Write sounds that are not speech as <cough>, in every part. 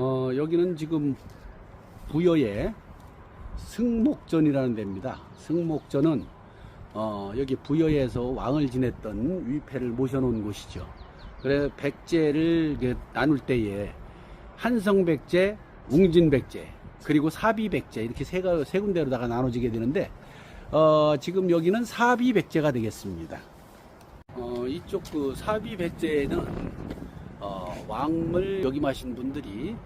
어, 여기는 지금 부여의 승목전이라는 데입니다. 승목전은 어, 여기 부여에서 왕을 지냈던 위패를 모셔놓은 곳이죠. 그래 백제를 나눌 때에 한성백제, 웅진백제, 그리고 사비백제 이렇게 세, 가- 세 군데로다가 나눠지게 되는데 어, 지금 여기는 사비백제가 되겠습니다. 어, 이쪽 그 사비백제에는 어, 왕을 역임하신 분들이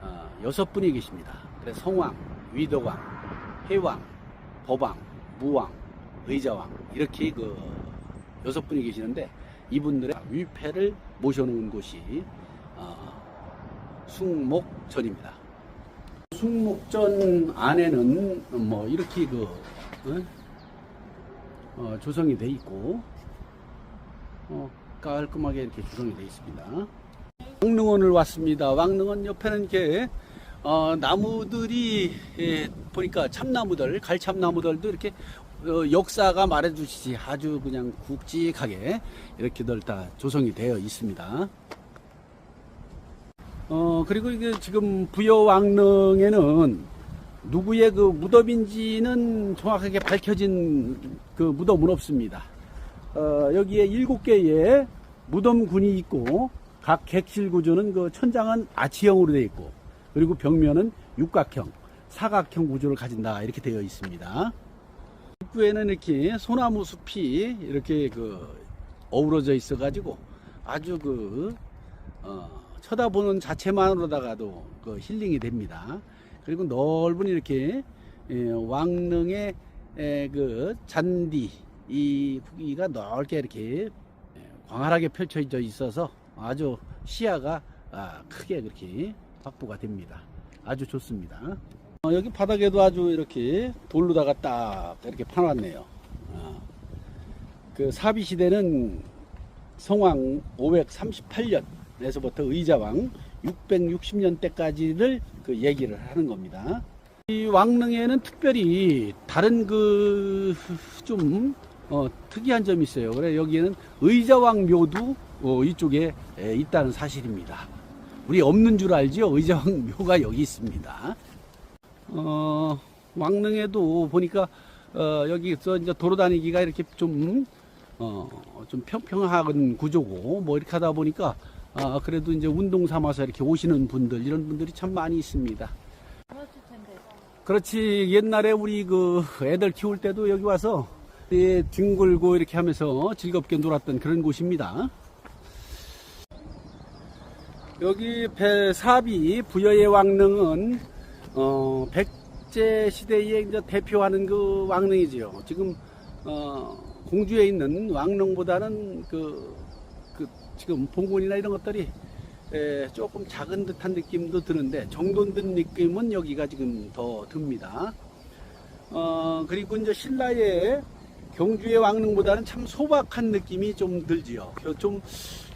어, 여섯 분이 계십니다. 그래서 성왕, 위덕왕, 해왕, 법왕, 무왕, 의자왕 이렇게 그 여섯 분이 계시는데 이분들의 위패를 모셔놓은 곳이 어, 숭목전입니다. 숭목전 안에는 뭐 이렇게 그 어? 어, 조성이 돼 있고 어, 깔끔하게 이렇게 조성이 돼 있습니다. 왕릉원을 왔습니다. 왕릉원 옆에는 이렇게 어, 나무들이 예, 보니까 참나무들, 갈참나무들도 이렇게 어, 역사가 말해주시지 아주 그냥 굵직하게 이렇게들 다 조성이 되어 있습니다. 어, 그리고 이게 지금 부여왕릉에는 누구의 그 무덤인지는 정확하게 밝혀진 그 무덤은 없습니다. 어, 여기에 일곱 개의 무덤군이 있고 각 객실 구조는 그 천장은 아치형으로 되어 있고 그리고 벽면은 육각형, 사각형 구조를 가진다 이렇게 되어 있습니다. 입구에는 이렇게 소나무 숲이 이렇게 그 어우러져 있어 가지고 아주 그 어, 쳐다보는 자체만으로다가도 그 힐링이 됩니다. 그리고 넓은 이렇게 예, 왕릉의 에, 그 잔디 이 후기가 넓게 이렇게 예, 광활하게 펼쳐져 있어서 아주 시야가 아, 크게 그렇게 확보가 됩니다. 아주 좋습니다. 어, 여기 바닥에도 아주 이렇게 돌로다가 딱 이렇게 파놨네요. 어, 그 사비 시대는 성왕 538년에서부터 의자왕 660년 때까지를 그 얘기를 하는 겁니다. 이 왕릉에는 특별히 다른 그 좀 어, 특이한 점이 있어요. 그래 여기에는 의자왕 묘도 어, 이쪽에 에, 있다는 사실입니다. 우리 없는 줄 알죠? 의자왕 <laughs> 묘가 여기 있습니다. 어, 왕릉에도 보니까 어, 여기서 이제 돌아다니기가 이렇게 좀 어, 좀 평평한 구조고 뭐 이렇게 하다 보니까 아, 그래도 이제 운동 삼아서 이렇게 오시는 분들 이런 분들이 참 많이 있습니다. 그렇지 옛날에 우리 그 애들 키울 때도 여기 와서 예, 뒹굴고 이렇게 하면서 즐겁게 놀았던 그런 곳입니다. 여기 배사비 부여의 왕릉은 어, 백제 시대에 이제 대표하는 그 왕릉이지요. 지금 어, 공주에 있는 왕릉보다는 그, 그 지금 봉건이나 이런 것들이 에, 조금 작은 듯한 느낌도 드는데 정돈 든 느낌은 여기가 지금 더 듭니다. 어, 그리고 이제 신라의 경주의 왕릉보다는 참 소박한 느낌이 좀 들지요. 겨- 좀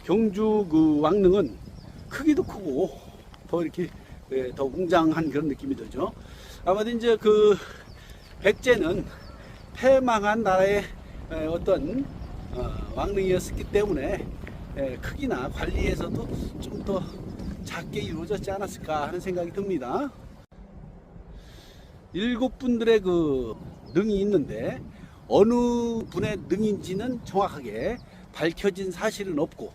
경주 그 왕릉은 크기도 크고 더 이렇게 예, 더 웅장한 그런 느낌이 들죠. 아마도 이제 그 백제는 패망한 나라의 에, 어떤 어, 왕릉이었기 때문에 에, 크기나 관리에서도 좀 더 작게 이루어졌지 않았을까 하는 생각이 듭니다. 일곱 분들의 그 능이 있는데 어느 분의 능인지는 정확하게 밝혀진 사실은 없고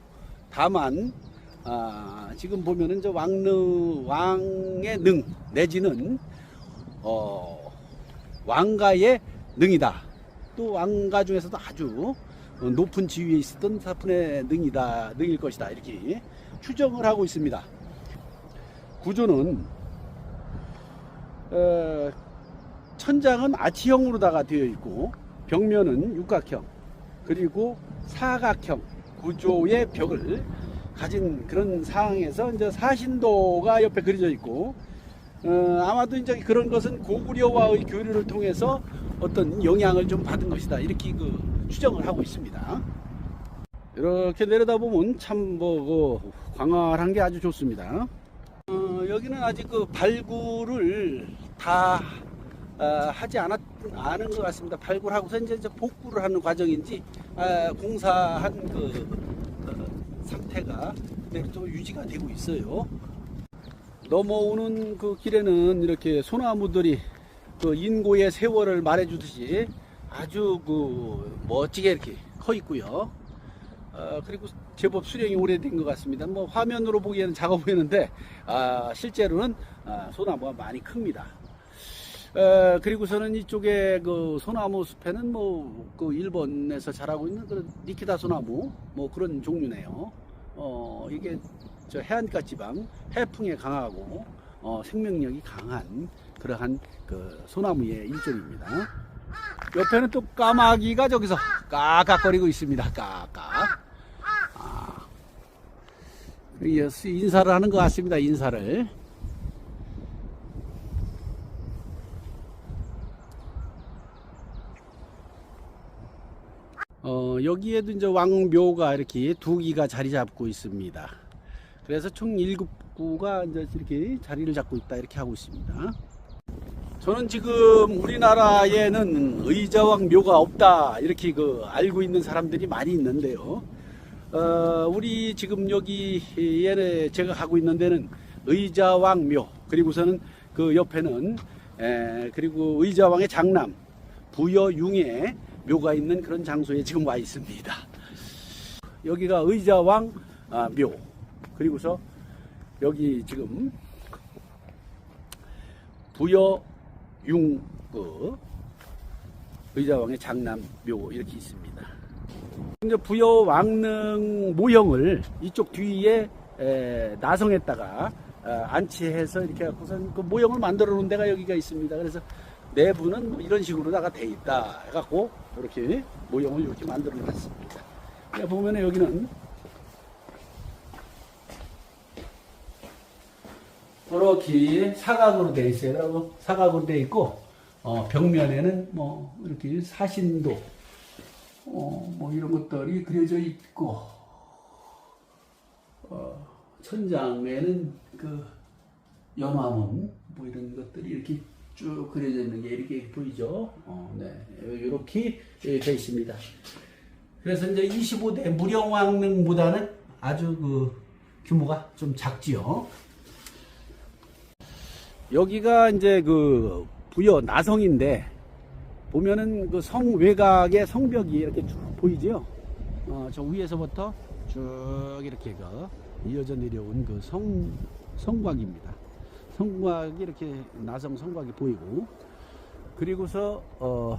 다만 아, 지금 보면은 저 왕릉 왕의 능 내지는 어, 왕가의 능이다. 또 왕가 중에서도 아주 어, 높은 지위에 있었던 사분의 능이다, 능일 것이다 이렇게 추정을 하고 있습니다. 구조는 어, 천장은 아치형으로다가 되어 있고 벽면은 육각형 그리고 사각형 구조의 벽을 가진 그런 상황에서 이제 사신도가 옆에 그려져 있고 어, 아마도 이제 그런 것은 고구려와의 교류를 통해서 어떤 영향을 좀 받은 것이다 이렇게 그 추정을 하고 있습니다. 이렇게 내려다 보면 참뭐 그 광활한 게 아주 좋습니다. 어, 여기는 아직 그 발굴을 다 아, 하지 않았, 않은 것 같습니다. 발굴하고서 이제, 복구를 하는 과정인지 아, 공사한 그 어, 상태가 그대로 좀 유지가 되고 있어요. 넘어오는 그 길에는 이렇게 소나무들이 그 인고의 세월을 말해주듯이 아주 그 멋지게 이렇게 커 있고요. 어, 그리고 제법 수령이 오래된 것 같습니다. 뭐 화면으로 보기에는 작아 보이는데 아, 실제로는 아, 소나무가 많이 큽니다. 어, 그리고서는 이쪽에 그 소나무 숲에는 뭐 그 일본에서 자라고 있는 그런 니키다 소나무 뭐 그런 종류네요. 어, 이게 저 해안가 지방 해풍에 강하고 어, 생명력이 강한 그러한 그 소나무의 일종입니다. 옆에는 또 까마귀가 저기서 까깍거리고 있습니다. 까깍. 아, 인사를 하는 것 같습니다. 인사를. 어, 여기에도 이제 왕묘가 이렇게 두 기가 자리 잡고 있습니다. 그래서 총 일곱 구가 이제 이렇게 자리를 잡고 있다 이렇게 하고 있습니다. 저는 지금 우리나라에는 의자왕 묘가 없다 이렇게 그 알고 있는 사람들이 많이 있는데요. 어, 우리 지금 여기에 제가 가고 있는 데는 의자왕 묘 그리고서는 그 옆에는 에, 그리고 의자왕의 장남 부여융의 묘가 있는 그런 장소에 지금 와 있습니다. 여기가 의자왕 아, 묘 그리고서 여기 지금 부여 융 그 의자왕의 장남 묘 이렇게 있습니다. 이제 부여 왕릉 모형을 이쪽 뒤에 에, 나성에다가 아, 안치해서 이렇게 갖고선 그 모형을 만들어 놓은 데가 여기가 있습니다. 그래서 내부는 뭐 이런 식으로다가 돼 있다 해갖고 이렇게 모형을 이렇게 만들어 놨습니다. 보면 여기는 이렇게 사각으로 돼 있어요. 그리고 사각으로 돼 있고 어, 벽면에는 뭐 이렇게 사신도 어, 뭐 이런 것들이 그려져 있고 어, 천장에는 그 연화문 뭐 이런 것들이 이렇게 쭉 그려져 있는 게 이렇게 보이죠. 어, 네, 이렇게 돼 있습니다. 그래서 이제 25대 무령왕릉보다는 아주 그 규모가 좀 작지요. 여기가 이제 그 부여 나성인데 보면은 그 성 외곽의 성벽이 이렇게 쭉 보이죠. 어, 저 위에서부터 쭉 이렇게 그 이어져 내려온 그 성 성곽입니다. 성곽이 이렇게 나성 성곽이 보이고 그리고서 어,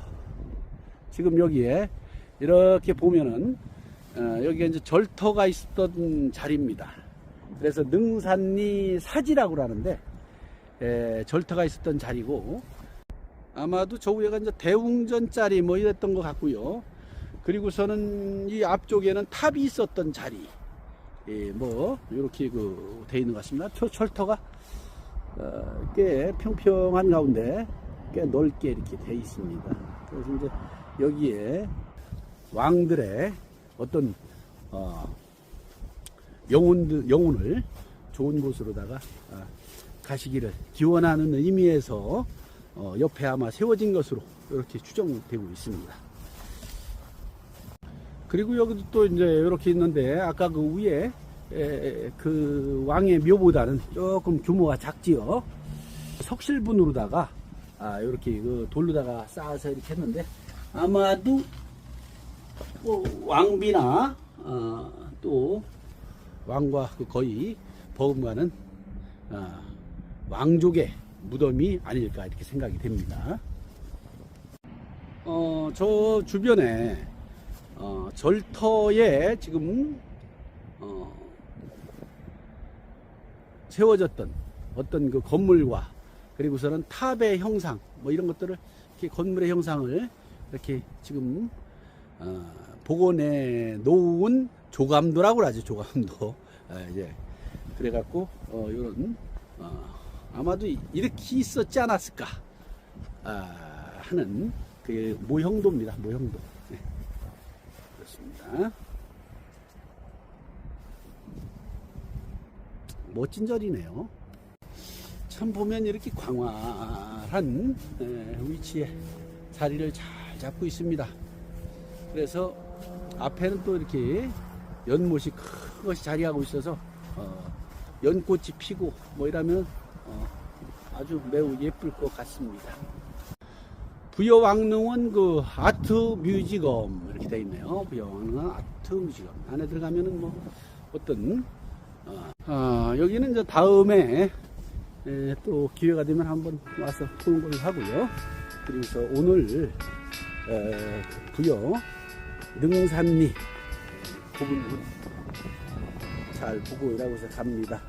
지금 여기에 이렇게 보면은 어, 여기가 이제 절터가 있었던 자리입니다. 그래서 능산리 사지라고 하는데 에, 절터가 있었던 자리고 아마도 저 위에가 이제 대웅전 자리 뭐 이랬던 것 같고요. 그리고서는 이 앞쪽에는 탑이 있었던 자리. 예, 뭐 이렇게 그 돼 있는 것 같습니다. 저 철터가 어, 꽤 평평한 가운데 꽤 넓게 이렇게 돼 있습니다. 그래서 이제 여기에 왕들의 어떤 어, 영혼들 영혼을 좋은 곳으로다가 아, 가시기를 기원하는 의미에서 어, 옆에 아마 세워진 것으로 이렇게 추정되고 있습니다. 그리고 여기도 또 이제 이렇게 있는데 아까 그 위에 에, 그 왕의 묘보다는 조금 규모가 작지요. 석실분으로다가 아, 이렇게 그 돌로다가 쌓아서 이렇게 했는데 아마도 뭐 왕비나 어, 또 왕과 그 거의 버금가는 아, 왕족의 무덤이 아닐까 이렇게 생각이 됩니다. 어, 저 주변에 어, 절터에 지금 어, 세워졌던 어떤 그 건물과 그리고서는 탑의 형상 뭐 이런 것들을 이렇게 건물의 형상을 이렇게 지금 어, 복원해 놓은 조감도라고 하죠 조감도 <laughs> 아, 이제 그래갖고 어, 이런 어, 아마도 이렇게 있었지 않았을까 아, 하는 그 모형도입니다 모형도 네. 그렇습니다. 멋진 절이네요. 참 보면 이렇게 광활한 에, 위치에 자리를 잘 잡고 있습니다. 그래서 앞에는 또 이렇게 연못이 큰 것이 자리하고 있어서 어, 연꽃이 피고 뭐 이러면 어, 아주 매우 예쁠 것 같습니다. 부여왕릉은 그 아트 뮤지엄 이렇게 되어 있네요. 부여왕릉은 아트 뮤지엄 안에 들어가면은 뭐 어떤 어, 아, 여기는 이제 다음에 에, 또 기회가 되면 한번 와서 보는 걸로 하고요. 그래서 오늘 에, 부여 능산리 부분 잘 보고 일하고서 갑니다.